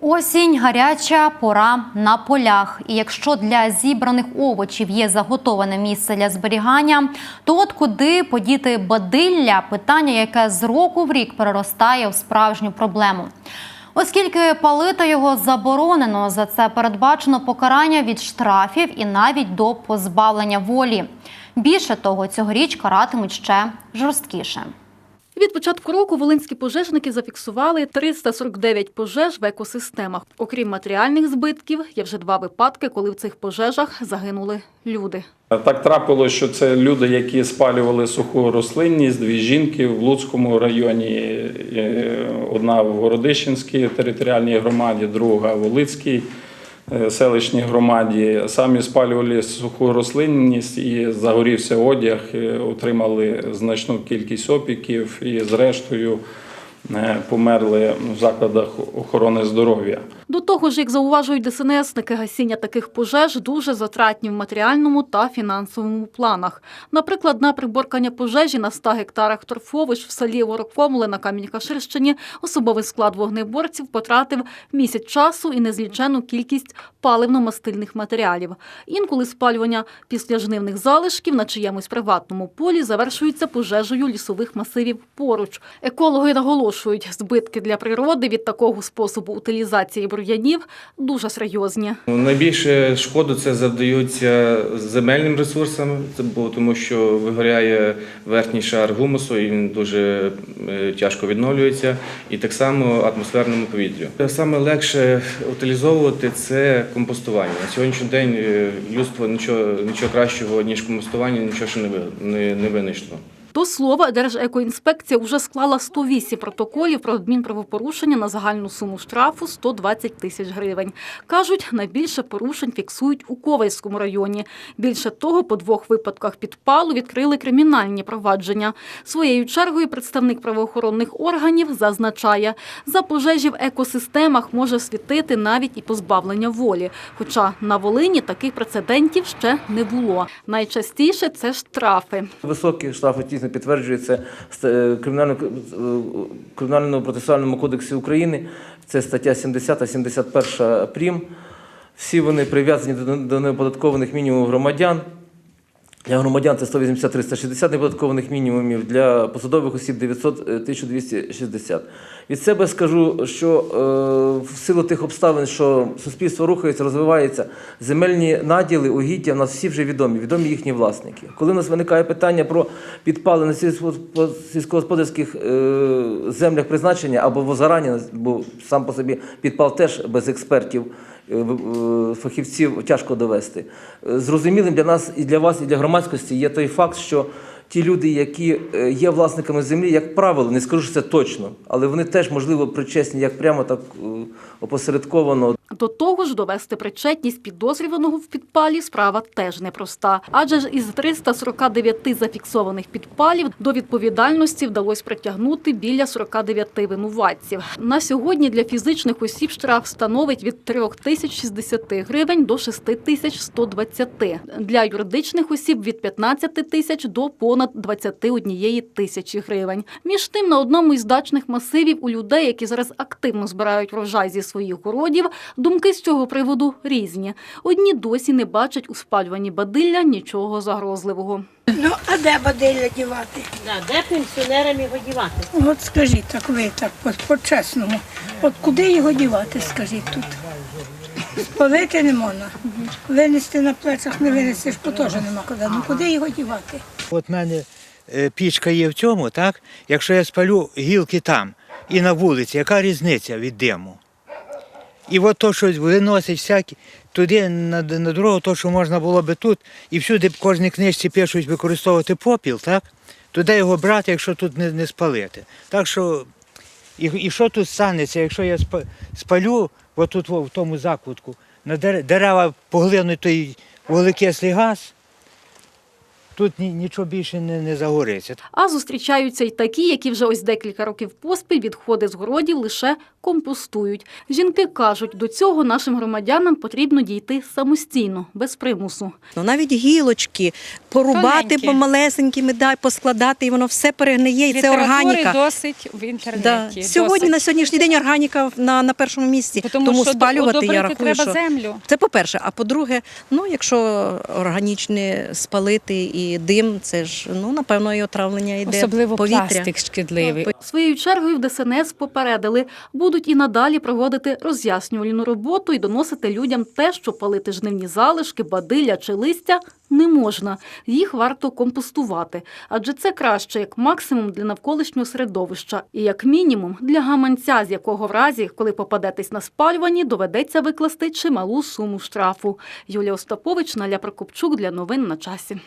Осінь гаряча пора на полях. І якщо для зібраних овочів є заготоване місце для зберігання, то от куди подіти бадилля питання, яке з року в рік переростає в справжню проблему. Оскільки палити його заборонено, за це передбачено покарання від штрафів і навіть до позбавлення волі. Більше того, цьогоріч каратимуть ще жорсткіше. Від початку року волинські пожежники зафіксували 349 пожеж в екосистемах. Окрім матеріальних збитків, є вже два випадки, коли в цих пожежах загинули люди. Так трапилось, що це люди, які спалювали суху рослинність, дві жінки в Луцькому районі, е, одна в Городищенській територіальній громаді, друга в Волицькій е, селищній громаді. Самі спалювали суху рослинність і загорівся одяг, е, отримали значну кількість опіків і, зрештою, е, померли в закладах охорони здоров'я. До того ж, як зауважують ДСНСники, гасіння таких пожеж дуже затратні в матеріальному та фінансовому планах. Наприклад, на приборкання пожежі на 100 гектарах торфовищ в селі Ворокомле на Камінь-Каширщині особовий склад вогнеборців потратив місяць часу і незлічену кількість паливно-мастильних матеріалів. Інколи спалювання післяжнивних залишків на чиємусь приватному полі завершується пожежею лісових масивів поруч. Екологи наголошують, збитки для природи від такого способу утилізації бур'янів дуже серйозні. Ну, Найбільше шкоду це завдаються земельним ресурсам, тому що вигоряє верхній шар гумусу, він дуже е, тяжко відновлюється, і так само атмосферному повітрю. Саме легше утилізовувати це компостування. На сьогоднішній день е, людство нічого, нічого кращого ніж компостування, нічого ще не винайшло. До слова, Держекоінспекція вже склала 108 протоколів про адмінправопорушення на загальну суму штрафу 120 тисяч гривень. Кажуть, найбільше порушень фіксують у Ковальському районі. Більше того, по двох випадках підпалу відкрили кримінальні провадження. Своєю чергою представник правоохоронних органів зазначає, за пожежі в екосистемах може світити навіть і позбавлення волі. Хоча на Волині таких прецедентів ще не було. Найчастіше це штрафи. Високі штрафи дійсно підтверджується кримінально кримінальному процесуальному кодексі України. Це стаття 70 та 71 прім. Всі вони прив'язані до неоподаткованих мінімумів громадян. Для громадян це 180-360 неподаткованих мінімумів, для посадових осіб 900 е, 1260. Від себе скажу, що е, в силу тих обставин, що суспільство рухається, розвивається, земельні наділи, угіддя в нас всі вже відомі, відомі їхні власники. Коли у нас виникає питання про підпали на сільськогосподарських е, землях призначення або возгорання, бо сам по собі підпал теж без експертів е, е, фахівців тяжко довести. Е, Зрозумілим для нас і для вас, і для громадськості є той факт, що ті люди, які е, є власниками землі, як правило, не скажу, що це точно, але вони теж, можливо, причесні як прямо, так е, опосередковано До того ж, довести причетність підозрюваного в підпалі справа теж непроста. Адже ж із 349 зафіксованих підпалів до відповідальності вдалося притягнути біля 49 винуватців. На сьогодні для фізичних осіб штраф становить від 3060 гривень до 6120. Для юридичних осіб від 15 тисяч до понад 21 тисячі гривень. Між тим, на одному із дачних масивів у людей, які зараз активно збирають врожай зі своїх городів, думки з цього приводу різні. Одні досі не бачать у спалюванні бадилля нічого загрозливого. Ну, а де бадилля дівати? Да, де пенсіонерам його дівати? От скажіть так ви, так по- по-чесному. От куди його дівати, скажіть тут? Спалити не можна. Винести на плечах не винесеш, бо теж нема куди. Ну куди його дівати? От в мене е, пічка є в цьому, так? Якщо я спалю гілки там і на вулиці, яка різниця від диму? І от то, що виносить всякі, туди на, на дорогу, то, що можна було би тут, і всюди в кожній книжці пишуть використовувати попіл, так? Туди його брати, якщо тут не, не спалити. Так що, і, і що тут станеться, якщо я спа- спалю отут в тому закутку, на дере- дерева поглинуть той вуглекислий газ, тут нічого більше не, не загориться. А зустрічаються й такі, які вже ось декілька років поспіль відходи з городів лише компостують. Жінки кажуть, до цього нашим громадянам потрібно дійти самостійно, без примусу. Ну, навіть гілочки порубати помалесенькими, дай, поскладати, і воно все перегниє, і це органіка. досить в Да. інтернеті. Сьогодні досить. на сьогоднішній день органіка на, на першому місці. тому, Тому, що спалювати я рахую, треба що землю. це по-перше. А по-друге, ну якщо органічне спалити і дим, це ж ну напевно і отравлення йде Особливо повітря. пластик шкідливий. Своєю чергою в ДСНС попередили, будуть і надалі проводити роз'яснювальну роботу і доносити людям те, що палити жнивні залишки, бадилля чи листя не можна. Їх варто компостувати, адже це краще як максимум для навколишнього середовища і як мінімум для гаманця, з якого в разі, коли попадетесь на спалюванні, доведеться викласти чималу суму штрафу. Юлія Остапович, Наля Прокопчук для новин на часі.